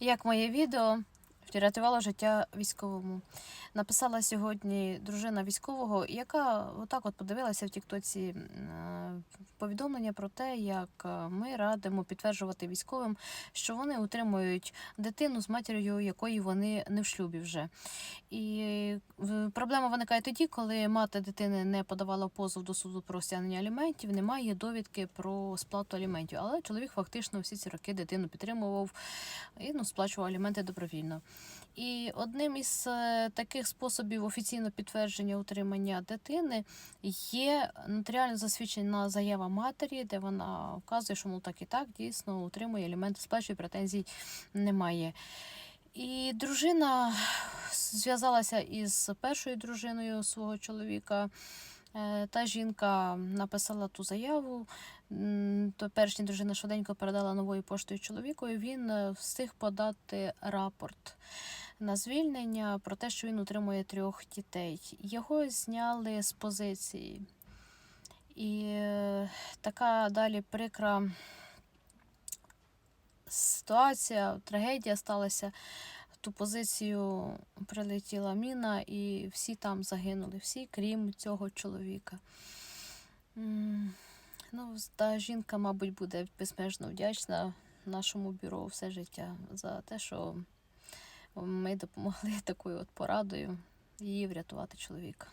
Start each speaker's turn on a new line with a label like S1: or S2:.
S1: Як моє відео врятувало життя військовому. Написала сьогодні дружина військового, яка отак от подивилася в Тіктоці е, повідомлення про те, як е, ми радимо підтверджувати військовим, що вони утримують дитину з матір'ю, якої вони не в шлюбі вже. І проблема виникає тоді, коли мати дитини не подавала позов до суду про стягнення аліментів, немає довідки про сплату аліментів. Але чоловік фактично всі ці роки дитину підтримував і ну, сплачував аліменти добровільно. І одним із е, таких способів офіційного підтвердження утримання дитини є нотаріально засвідчена заява матері, де вона вказує, що ну так і так дійсно утримує аліменти, сплачує претензій немає. І дружина зв'язалася із першою дружиною свого чоловіка. Е, Та жінка написала ту заяву. То першня дружина швиденько передала новою поштою чоловіку, і він е, встиг подати рапорт на звільнення про те, що він утримує трьох дітей. Його зняли з позиції. І е, така далі прикра ситуація, трагедія сталася. Ту позицію прилетіла міна, і всі там загинули, всі, крім цього чоловіка. Ну, та жінка, мабуть, буде безмежно вдячна нашому бюро все життя за те, що ми допомогли такою от порадою її врятувати чоловіка.